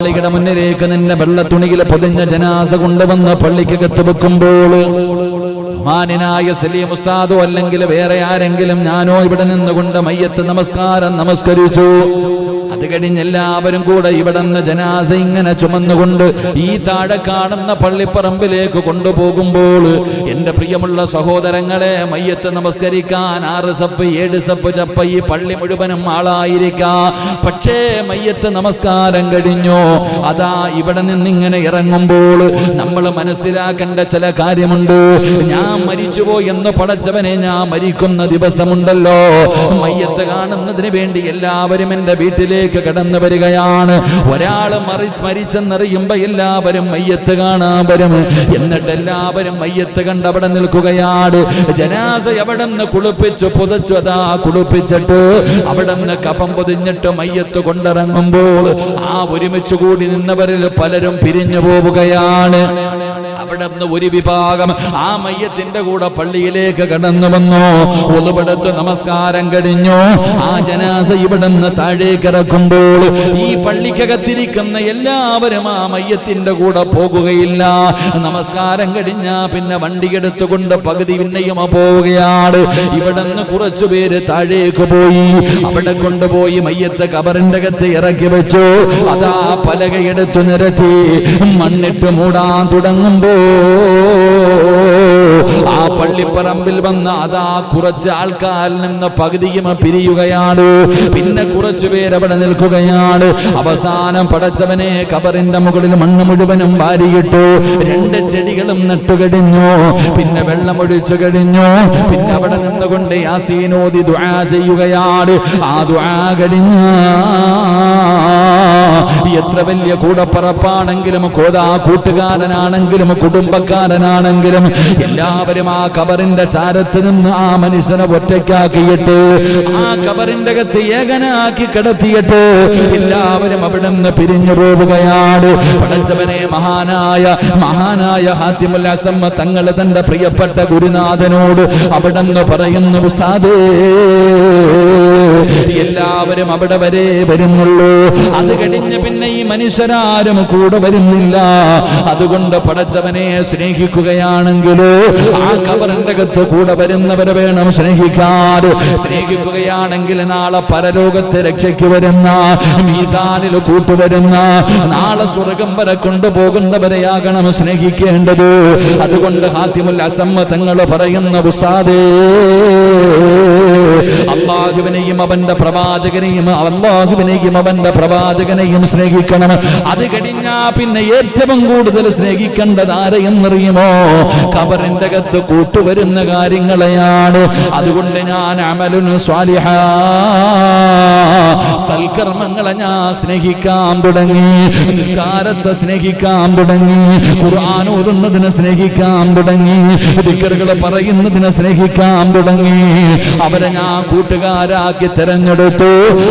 പള്ളിയുടെ മുന്നിലേക്ക് നിന്റെ വെള്ളത്തുണിയിൽ പൊതിഞ്ഞ ജനാസ കൊണ്ടുവന്ന് പള്ളിക്കകത്ത് വെക്കുമ്പോൾ മാന്യനായ സലീം ഉസ്താദോ അല്ലെങ്കിൽ വേറെ ആരെങ്കിലും ഞാനോ ഇവിടെ നിന്നുകൊണ്ട് മയ്യത്ത് നമസ്കാരം നമസ്കരിച്ചു. അത് കഴിഞ്ഞ് എല്ലാവരും കൂടെ ഇവിടെ നിന്ന് ജനാസ ഇങ്ങനെ ചുമന്നുകൊണ്ട് ഈ താഴെ കാണുന്ന പള്ളിപ്പറമ്പിലേക്ക് കൊണ്ടുപോകുമ്പോൾ എന്റെ പ്രിയമുള്ള സഹോദരങ്ങളെ മയ്യത്ത് നമസ്കരിക്കാൻ ആറ് സപ്പ് ഏഴ് സപ്പ് ചപ്പ ഈ പള്ളി മുഴുവനും ആളായിരിക്കാം. പക്ഷേ മയ്യത്ത് നമസ്കാരം കഴിഞ്ഞു. അതാ ഇവിടെ നിന്നിങ്ങനെ ഇറങ്ങുമ്പോൾ നമ്മൾ മനസ്സിലാക്കേണ്ട ചില കാര്യമുണ്ട്. ഞാൻ മരിച്ചുപോയി എന്ന് പടച്ചവനെ ഞാൻ മരിക്കുന്ന ദിവസമുണ്ടല്ലോ. മയ്യത്ത് കാണുന്നതിന് വേണ്ടി എല്ലാവരും എന്റെ വീട്ടിലേക്ക് കടന്നു വരികയാണ്. ഒരാൾ മരിച്ചെന്നറിയുമ്പോ എല്ലാവരും മയ്യത്ത് കാണാൻ വരും. എന്നിട്ട് എല്ലാവരും മയ്യത്ത് കണ്ടവിടെ നിൽക്കുകയാണ്. ജനാസ എവിടെ നിന്ന് കുളിപ്പിച്ചു പുതച്ചു അതാ കുളിപ്പിച്ചിട്ട് അവിടെ നിന്ന് കഫം പൊതിഞ്ഞിട്ട് മയ്യത്ത് കൊണ്ടിറങ്ങുമ്പോൾ ആ ഒരുമിച്ചു കൂടി നിന്നവരിൽ പലരും പിരിഞ്ഞു പോവുകയാണ്. അവിടെ നിന്ന് ഒരു വിഭാഗം ആ മയ്യത്തിന്റെ കൂടെ പള്ളിയിലേക്ക് കടന്നു വന്നു. ഒതുപെടുത്ത് നമസ്കാരം കഴിഞ്ഞു. ആ ജനാസ ഇവിടെ നിന്ന് താഴേക്ക് ഇറക്കുമ്പോൾ ഈ പള്ളിക്കകത്തിരിക്കുന്ന എല്ലാവരും ആ മയ്യത്തിന്റെ കൂടെ പോകുകയില്ല. നമസ്കാരം കഴിഞ്ഞ പിന്നെ വണ്ടി എടുത്തുകൊണ്ട് പകുതി പിന്നെയും പോവുകയാണ്. ഇവിടെ നിന്ന് കുറച്ചു പേര് താഴേക്ക് പോയി. അവിടെ കൊണ്ടുപോയി മയ്യത്ത് കബറിന്റെ അകത്ത് ഇറക്കി വെച്ചു. അതാ പലകയെടുത്തു നിരത്തി. മണ്ണിട്ട് മൂടാൻ തുടങ്ങുമ്പോ ആ പള്ളിപ്പറമ്പിൽ വന്ന് അതാ കുറച്ച് ആൾക്കാരിൽ നിന്ന് പകുതിയും പിരിയുകയാണ്. പിന്നെ കുറച്ചു പേരവിടെ നിൽക്കുകയാണ്. അവസാനം പടച്ചവനെ കബറിന്റെ മുകളിൽ മണ്ണ് മുഴുവനും വാരിയിട്ടു. രണ്ട് ചെടികളും നട്ടുകഴിഞ്ഞു പിന്നെ വെള്ളമൊഴിച്ചു കഴിഞ്ഞു. പിന്നെ അവിടെ നിന്നുകൊണ്ട് യാസീനോദി ദുആ ചെയ്യുകയാണ്. ആ ദുആ കഴിഞ്ഞ എത്ര വലിയ കൂടപ്പറപ്പാണെങ്കിലും കോതാ കൂട്ടുകാരനാണെങ്കിലും കുടുംബക്കാരനാണെങ്കിലും എല്ലാവരും ആ കബറിന്റെ ചാരത്ത് നിന്ന് ആ മനുഷ്യനെ ഒറ്റയ്ക്കാക്കിയിട്ട് ആ കബറിന്റെ അകത്ത് ഏകനാക്കി കിടത്തിയിട്ട് എല്ലാവരും അവിടെ നിന്ന് പിരിഞ്ഞു പോവുകയാണ്. പടച്ചവനെ മഹാനായ മഹാനായ ഹാത്തിമുൽ അസമ്മ തങ്ങൾ തന്റെ പ്രിയപ്പെട്ട ഗുരുനാഥനോട് അവിടെ നിന്ന് പറയുന്നു ഉസ്താദേ എല്ലാവരും അവിടെ വരെ വരുന്നുള്ളൂ. അത് കഴിഞ്ഞ് പിന്നെ ഈ മനുഷ്യരാരും കൂടെ വരുന്നില്ല. അതുകൊണ്ട് പടച്ചവനെ സ്നേഹിക്കുകയാണെങ്കിലോ ആ കബറിന്റെ അകത്ത് കൂടെ വരുന്നവരെ വേണം സ്നേഹിക്കാൻ. സ്നേഹിക്കുകയാണെങ്കിൽ നാളെ പരലോകത്തെ രക്ഷയ്ക്ക് വരുന്ന മീസാനിൽ കൂട്ടുവരുന്ന നാളെ സ്വർഗം വരെ കൊണ്ടുപോകുന്നവരെയാകണം സ്നേഹിക്കേണ്ടത്. അതുകൊണ്ട് ഹാത്തിമുൽ അസമ്മ തങ്ങൾ പറയുന്ന ഉസ്താദേ അള്ളാഹുവിനെയും അവന്റെ പ്രവാചകനെയും അള്ളാഹുവിനെയും അവന്റെ പ്രവാചകനെയും സ്നേഹിക്കണം. അത് കഴിഞ്ഞാ പിന്നെ ഏറ്റവും കൂടുതൽ സ്നേഹിക്കേണ്ടത് ആരെയെന്നറിയുമോ? കബറിന്റെ അകത്ത് കൂട്ടുവരുന്ന കാര്യങ്ങളെയാണ്. അതുകൊണ്ട് ഞാൻ അമലുന് സ്വാലിഹ. സൽക്കർമ്മങ്ങളെ ഞാൻ സ്നേഹിക്കാൻ തുടങ്ങി. നിസ്കാരത്തെ സ്നേഹിക്കാൻ തുടങ്ങി. ഖുർആൻ ഓതുന്നതിനെ സ്നേഹിക്കാൻ തുടങ്ങി. ദിക്കറുകൾ പറയുന്നതിനെ സ്നേഹിക്കാൻ തുടങ്ങി. അവരെ ഞാൻ കൂട്ടുകാരാക്കി തെരഞ്ഞെടുത്തു?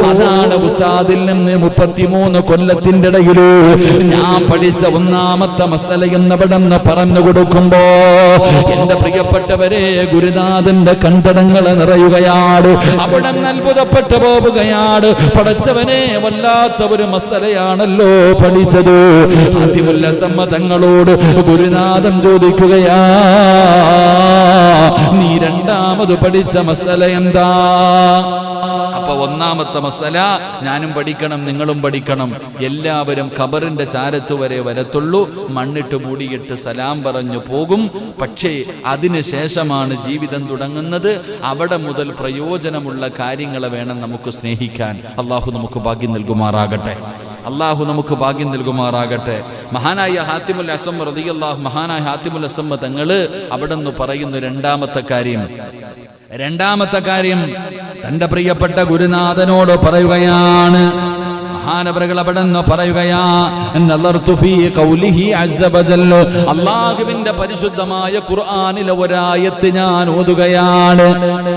അതാണ് ഉസ്താദിൽ നിന്ന് മുപ്പത്തിമൂന്ന് കൊല്ലത്തിന്റെ ഇടയിലൂ ഞാൻ പഠിച്ച ഒന്നാമത്തെ മസല എന്നവിടെന്ന് പറഞ്ഞു കൊടുക്കുമ്പോ എന്റെ പ്രിയപ്പെട്ടവരെ ഗുരുനാഥന്റെ കണ്ടടങ്ങൾ നിറയുകയാണ് അവിടെ അത്ഭുതപ്പെട്ടു പോവുകയാണ് പഠിച്ചവനെ വല്ലാത്ത ഒരു മസലയാണല്ലോ പഠിച്ചത്. അതിമുല്ല സമ്മതങ്ങളോട് ഗുരുനാഥൻ ചോദിക്കുകയാ നീ രണ്ടാമത് പഠിച്ച മസല എന്താ? അപ്പൊ ഒന്നാമത്തെ മസല ഞാനും പഠിക്കണം നിങ്ങളും പഠിക്കണം. എല്ലാവരും ഖബറിന്റെ ചാരത്ത് വരെ വരത്തുള്ളൂ. മണ്ണിട്ട് മൂടിയിട്ട് സലാം പറഞ്ഞു പോകും. പക്ഷേ അതിന് ശേഷമാണ് ജീവിതം തുടങ്ങുന്നത്. അവിടെ മുതൽ പ്രയോജനമുള്ള കാര്യങ്ങളെ വേണം നമുക്ക് സ്നേഹിക്കാൻ. അള്ളാഹു നമുക്ക് ഭാഗ്യം നൽകുമാറാകട്ടെ. അള്ളാഹു നമുക്ക് ഭാഗ്യം നൽകുമാറാകട്ടെ. മഹാനായ ഹാത്തിമുൽ അസം റതിയല്ലാഹു മഹാനായ ഹാത്തിമുൽ അസം തങ്ങൾ അവിടെ നിന്ന് പറയുന്ന രണ്ടാമത്തെ കാര്യം. രണ്ടാമത്തെ കാര്യം തന്റെ പ്രിയപ്പെട്ട ഗുരുനാഥനോട് പറയുകയാണ്. വജല്ല പരിശുദ്ധമായ ഒരായത്ത് ഞാൻ ഓതുകയാണ്.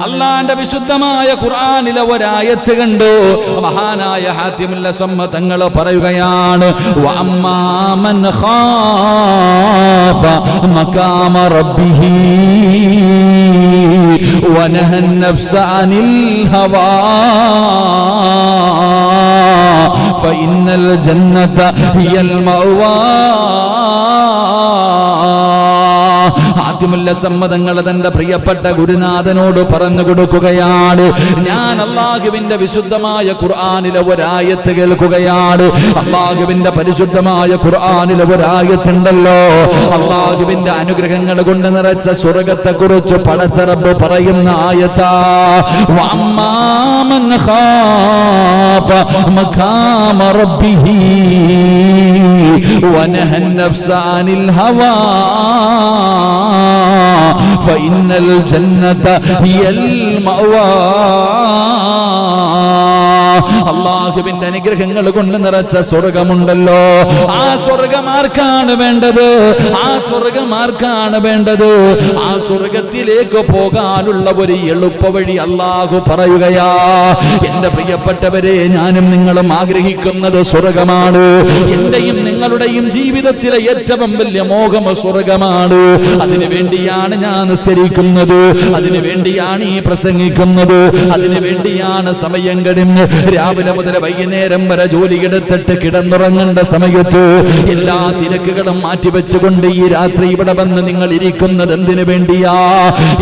അള്ളാന്റെ വിശുദ്ധമായ ഖുർആനിലെ ഒരായത്ത് കണ്ടു. മഹാനായ ഹാത്തിമുൽ സമ്മതങ്ങൾ പറയുകയാണ് മഖാമ റബ്ബിഹി. ونهى النفس عن الهوى. فإن الجنة هي المأوى. ആദ്യമുല്ല സമ്മതങ്ങൾ തന്റെ പ്രിയപ്പെട്ട ഗുരുനാഥനോട് പറഞ്ഞു കൊടുക്കുകയാണ് ഞാൻ അള്ളാഹുവിന്റെ വിശുദ്ധമായ ഖുർആാനിലെ ഒരായത്ത് കേൾക്കുകയാണ് അള്ളാഹുവിന്റെ പരിശുദ്ധമായ ഖുർആാനിലെ ഒരായത്തുണ്ടല്ലോ അള്ളാഹുവിന്റെ അനുഗ്രഹങ്ങൾ കൊണ്ട് നിറച്ച സ്വർഗത്തെ കുറിച്ച് പടച്ചറബ് പറയുന്ന ആയത്താ വഅമ്മാമൻ ഖാഫ മഖാമ റബ്ബിഹി ونهى النفس عن الهوى فإن الجنة هي المأوى. അള്ളാഹുവിന്റെ അനുഗ്രഹങ്ങൾ കൊണ്ട് നിറച്ച സ്വർഗമുണ്ടല്ലോ. ആ സ്വർഗം ആർക്കാണ് വേണ്ടത്. ആ സ്വർഗം ആർക്കാണ് വേണ്ടത്. ആ സ്വർഗത്തിലേക്ക് പോകാനുള്ള ഒരു എളുപ്പ വഴി അള്ളാഹു പറയുകയാ എന്റെ പ്രിയപ്പെട്ടവരെ ഞാനും നിങ്ങളും ആഗ്രഹിക്കുന്നത് സ്വർഗമാണ്. എന്റെയും നിങ്ങളുടെയും ജീവിതത്തിലെ ഏറ്റവും വലിയ മോഹം സ്വർഗമാണ്. അതിനു വേണ്ടിയാണ് ഞാൻ നിസ്കരിക്കുന്നത്. അതിനു വേണ്ടിയാണ് ഈ പ്രസംഗിക്കുന്നത്. അതിനു വേണ്ടിയാണ് സമയം കഴിഞ്ഞ് രാവിലെ മുതൽ വൈകുന്നേരം വരെ ജോലി എടുത്തിട്ട് കിടന്നുറങ്ങേണ്ട സമയത്ത് എല്ലാ തിരക്കുകളും മാറ്റിവെച്ചുകൊണ്ട് ഈ രാത്രി ഇവിടെ വന്ന് നിങ്ങൾ ഇരിക്കുന്നത് എന്തിനു വേണ്ടിയാ?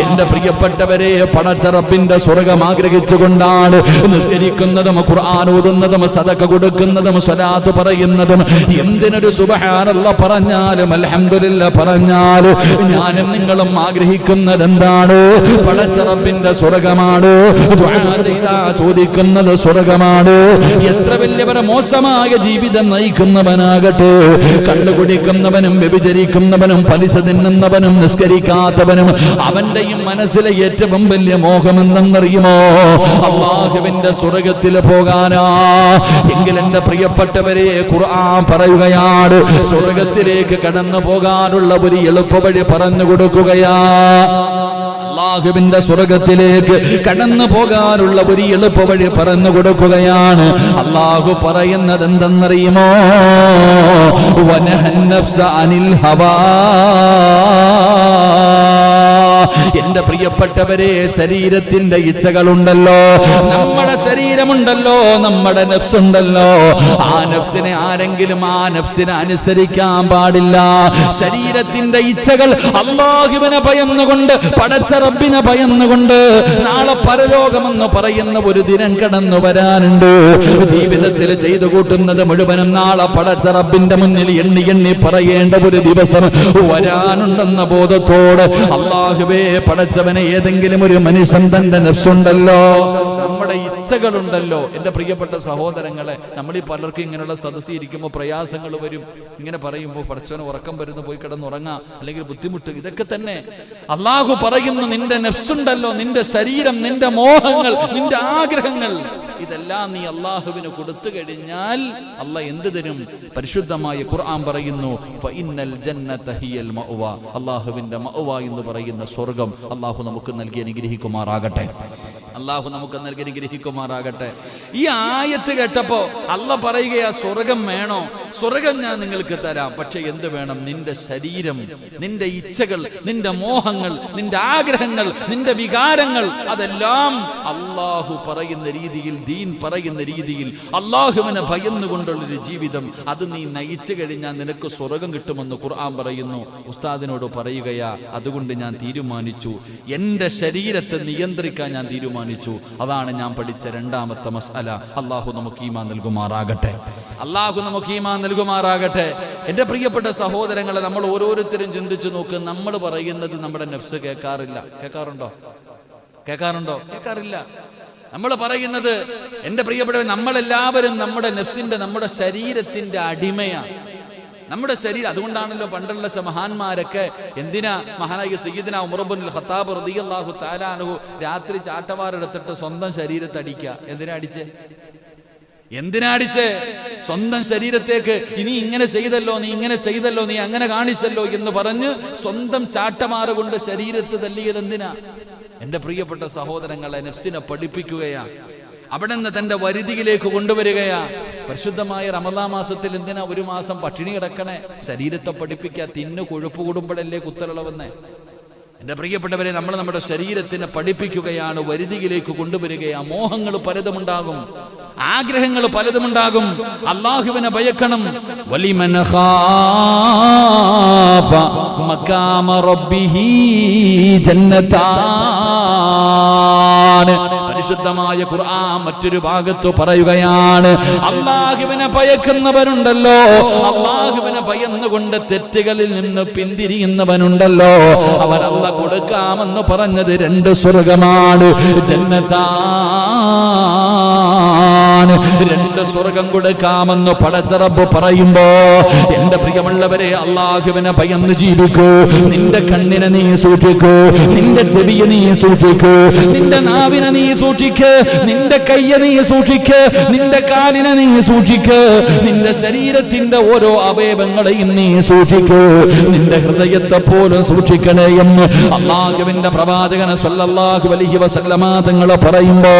എന്റെ പ്രിയപ്പെട്ടവരെ പടച്ചറപ്പിന്റെ സ്വർഗം ആഗ്രഹിച്ചുകൊണ്ടാണ് നിസ്കരിക്കുന്നതും ഖുർആൻ ഓതുന്നതും സതക്ക കൊടുക്കുന്നതും സ്വലാത്ത് പറയുന്നതും. എന്തിനൊരു സുബഹാനല്ല പറഞ്ഞാലും അലഹമില്ല പറഞ്ഞാലും ഞാനും നിങ്ങളും ആഗ്രഹിക്കുന്നത് എന്താണ്? പടച്ചറപ്പിന്റെ സ്വർഗമാണ്. ചെയ്താ ചോദിക്കുന്നത് സ്വർഗമാണ് എത്ര വലിയവരെ മോശമായ ജീവിതം നയിക്കുന്നവനാകട്ടെ. കള്ളു കുടിക്കുന്നവനും വ്യഭിചരിക്കുന്നവനും പലിശ തിന്നുന്നവനും നിസ്കരിക്കാത്തവനും അവന്റെയും മനസ്സിലെ ഏറ്റവും വലിയ മോഹം എന്തെന്നറിയുമോ അള്ളാഹുവിന്റെ സ്വർഗത്തിൽ പോകാനാ. എങ്കിൽ എന്റെ പ്രിയപ്പെട്ടവരെ ഖുർആൻ പറയുകയാണ് സ്വർഗത്തിലേക്ക് കടന്നു പോകാനുള്ള ഒരു എളുപ്പവഴി പറഞ്ഞു കൊടുക്കുകയാ. അള്ളാഹുവിന്റെ സ്വർഗത്തിലേക്ക് കടന്നു പോകാനുള്ള ഒരു എളുപ്പ വഴി പറഞ്ഞു കൊടുക്കുകയാണ്. അള്ളാഹു പറയുന്നത് എന്തെന്നറിയുമോ വനഹന്നഫ്സ അനിൽ ഹവാ. എന്റെ പ്രിയപ്പെട്ടവരെ ശരീരത്തിന്റെ ഇച്ഛകളുണ്ടല്ലോ. നമ്മുടെ ശരീരമുണ്ടല്ലോ നമ്മുടെ നഫ്സുണ്ടല്ലോ. ആ നഫ്സിനെ ആരെങ്കിലും ആ നഫ്സിനെ അനുസരിക്കാൻ പാടില്ല. ശരീരത്തിന്റെ ഇച്ഛകൾ അള്ളാഹുവിനെ ഭയന്നുകൊണ്ട് പടച്ച റബ്ബിനെ ഭയന്നുകൊണ്ട് നാളെ പരലോകമെന്ന് പറയുന്ന ഒരു ദിനം കടന്നു വരാനുണ്ട്. ജീവിതത്തിൽ ചെയ്തു കൂട്ടുന്നത് മുഴുവനും നാളെ പടച്ച റബ്ബിന്റെ മുന്നിൽ എണ്ണി എണ്ണി പറയേണ്ട ഒരു ദിവസം വരാനുണ്ടെന്ന ബോധത്തോട് അള്ളാഹുവേ പടച്ചവനെ ഏതെങ്കിലും ഒരു മനുഷ്യൻ തന്റെ നഫ്സുണ്ടല്ലോ. നമ്മുടെ ഇച്ഛകളുണ്ടല്ലോ എന്റെ പ്രിയപ്പെട്ട സഹോദരങ്ങളെ നമ്മളീ പലർക്കും ഇങ്ങനെയുള്ള സദസ്സിൽ ഇരിക്കുമ്പോൾ പ്രയാസങ്ങൾ വരും. ഇങ്ങനെ പറയുമ്പോൾ പടച്ചവന് ഉറക്കം വരുന്നു പോയി കിടന്നുറങ്ങാം. അല്ലെങ്കിൽ ബുദ്ധിമുട്ട്. ഇതൊക്കെ തന്നെ അള്ളാഹു പറയുന്നു നിന്റെ നെഫ്സുണ്ടല്ലോ നിന്റെ ശരീരം നിന്റെ മോഹങ്ങൾ നിന്റെ ആഗ്രഹങ്ങൾ. ഇതെല്ലാം നീ അള്ളാഹുവിന് കൊടുത്തു കഴിഞ്ഞാൽ അല്ല എന്ത് തരും? പരിശുദ്ധമായ ഖുർആൻ പറയുന്നു അള്ളാഹുവിന്റെ മഅവ. എന്ന് പറയുന്ന സ്വർഗം അള്ളാഹു നമുക്ക് നൽകി അനുഗ്രഹിക്കുമാറാകട്ടെ. അള്ളാഹു നമുക്ക് നൽകി ഗ്രഹിക്കുമാറാകട്ടെ ഈ ആയത്ത് കേട്ടപ്പോ അല്ല പറയുകയാ സ്വർഗം വേണോ? സ്വർഗം ഞാൻ നിങ്ങൾക്ക് തരാം. പക്ഷെ എന്ത് വേണം? നിന്റെ ശരീരം നിന്റെ ഇച്ഛകൾ നിന്റെ മോഹങ്ങൾ നിന്റെ ആഗ്രഹങ്ങൾ നിന്റെ വികാരങ്ങൾ അതെല്ലാം അള്ളാഹു പറയുന്ന രീതിയിൽ ദീൻ പറയുന്ന രീതിയിൽ അള്ളാഹുവിനെ ഭയന്നുകൊണ്ടുള്ളൊരു ജീവിതം. അത് നീ നയിച്ചു കഴിഞ്ഞാൽ നിനക്ക് സ്വർഗം കിട്ടുമെന്ന് ഖുർആൻ പറയുന്നു. ഉസ്താദിനോട് പറയുകയാ അതുകൊണ്ട് ഞാൻ തീരുമാനിച്ചു. എന്റെ ശരീരത്തെ നിയന്ത്രിക്കാൻ ഞാൻ തീരുമാനിച്ചു. അതാണ് ഞാൻ പഠിച്ച രണ്ടാമത്തെ മസ്അല. അള്ളാഹു നമുക്ക് ഈമാൻ നൽകുമാറാകട്ടെ. അള്ളാഹു നമുക്ക് ഈമാൻ നൽകുമാറാകട്ടെ. എന്റെ പ്രിയപ്പെട്ട സഹോദരങ്ങളെ നമ്മൾ ഓരോരുത്തരും ചിന്തിച്ചു നോക്ക്. നമ്മൾ പറയുന്നത് നമ്മുടെ നെഫ്സ് കേൾക്കാറില്ല. കേൾക്കാറുണ്ടോ? കേൾക്കാറുണ്ടോ? കേൾക്കാറില്ല. നമ്മൾ പറയുന്നത് എന്റെ പ്രിയപ്പെട്ട നമ്മളെല്ലാവരും നമ്മുടെ നെഫ്സിന്റെ നമ്മുടെ ശരീരത്തിന്റെ അടിമയാണ്. നമ്മുടെ ശരീരം അതുകൊണ്ടാണല്ലോ പണ്ടുള്ള മഹാന്മാരൊക്കെ എന്തിനാ മഹാനായ സയ്യിദിന ഉമർബുൽ ഖത്താബ് റളിയല്ലാഹു താലാനുഹു രാത്രി ചാട്ടവാറെടുത്തിട്ട് സ്വന്തം ശരീരത്തെ അടിക്ക എന്തിനാ അടിച്ചേ? എന്തിനാ അടിച്ചേ? സ്വന്തം ശരീരത്തേക്ക് ഇനി ഇങ്ങനെ ചെയ്തല്ലോ നീ ഇങ്ങനെ ചെയ്തല്ലോ നീ അങ്ങനെ കാണിച്ചല്ലോ എന്ന് പറഞ്ഞ് സ്വന്തം ചാട്ടമാറ് കൊണ്ട് ശരീരത്ത് തല്ലിയത് എന്തിനാ? എന്റെ പ്രിയപ്പെട്ട സഹോദരങ്ങളെ നെഫ്സിനെ പഠിപ്പിക്കുകയാ. അവിടെ നിന്ന് തന്റെ വരുതിയിലേക്ക് കൊണ്ടുവരികയാ. പരിശുദ്ധമായ റമദാ മാസത്തിൽ എന്തിനാ ഒരു മാസം പട്ടിണി കിടക്കണേ? ശരീരത്തെ പഠിപ്പിക്കുക തിന്നു കൊഴുപ്പ് കൂടുമ്പോഴല്ലേ കുത്തലുള്ളവെന്നേ എന്റെ പ്രിയപ്പെട്ടവരെ നമ്മൾ നമ്മുടെ ശരീരത്തിനെ പഠിപ്പിക്കുകയാണ് വരുതിയിലേക്ക് കൊണ്ടുവരികയാണ് മോഹങ്ങൾ പലതുമുണ്ടാകും ആഗ്രഹങ്ങൾ പലതുമുണ്ടാകും. അള്ളാഹുവിനെ ഭയക്കണം. വലിമൻ പരിശുദ്ധമായ ഖുർആൻ മറ്റൊരു ഭാഗത്ത് പറയുകയാണ് അള്ളാഹുവിനെ ഭയക്കുന്നവരുണ്ടല്ലോ അള്ളാഹുവിനെ ഭയന്നുകൊണ്ട് തെറ്റുകളിൽ നിന്ന് പിന്തിരിയുന്നവനുണ്ടല്ലോ അവൻ അല്ല കൊടുക്കാമെന്ന് പറഞ്ഞത് രണ്ട് സ്വർഗമാണ് രണ്ട് സ്വർഗം കൊടുക്കാമെന്ന് പടച്ചറബ് പറയുമ്പോ എന്റെ പ്രിയമുള്ളവരെ അള്ളാഹുവിനെ ഭയന്ന് ജീവിക്കൂ. നിന്റെ കണ്ണിനെ നീ സൂക്ഷിക്കൂ. നിന്റെ ചെവിയെ നീ സൂക്ഷിക്കൂ. നിന്റെ നാവിനെ നീ സൂക്ഷിക്ക്. നിന്റെ കയ്യെ നീ സൂക്ഷിക്ക്. നിന്റെ കാലിനെ നീ സൂക്ഷിക്ക്. നിന്റെ ശരീരത്തിന്റെ ഓരോ അവയവങ്ങളെയും നീ സൂക്ഷിക്കൂ. നിന്റെ ഹൃദയത്തെ പോലും സൂക്ഷിക്കണേ എന്ന് അള്ളാഹുവിന്റെ പ്രവാചകനെ സല്ലല്ലാഹു അലൈഹി വസല്ലമ തങ്ങൾ പറയുമ്പോ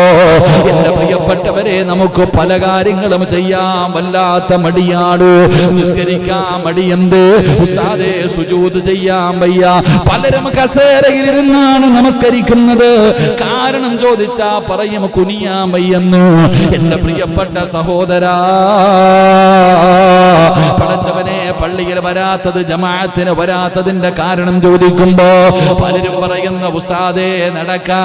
എന്റെ പ്രിയപ്പെട്ടവരെ നമുക്ക് പല കാര്യങ്ങളും ചെയ്യാൻ വല്ലാത്ത മടിയാണ് നിസ്കരിക്കാൻ മടിയെന്ത് ഉസ്താദെ സുജൂത് ചെയ്യാൻ വയ്യ. പലരും കസേരയിൽ ഇരുന്നാണ് നമസ്കരിക്കുന്നത്. കാരണം ചോദിച്ചാ പറയും കുനിയാൻ വയ്യെന്ന്. എന്റെ പ്രിയപ്പെട്ട സഹോദരാ പടച്ചവനെ പള്ളിയിൽ വരാത്തത് ജമാഅത്തിന് വരാത്തതിന്റെ കാരണം ചോദിക്കുമ്പോ പലരും പറയുന്ന ഉസ്താദേ നടക്കാൻ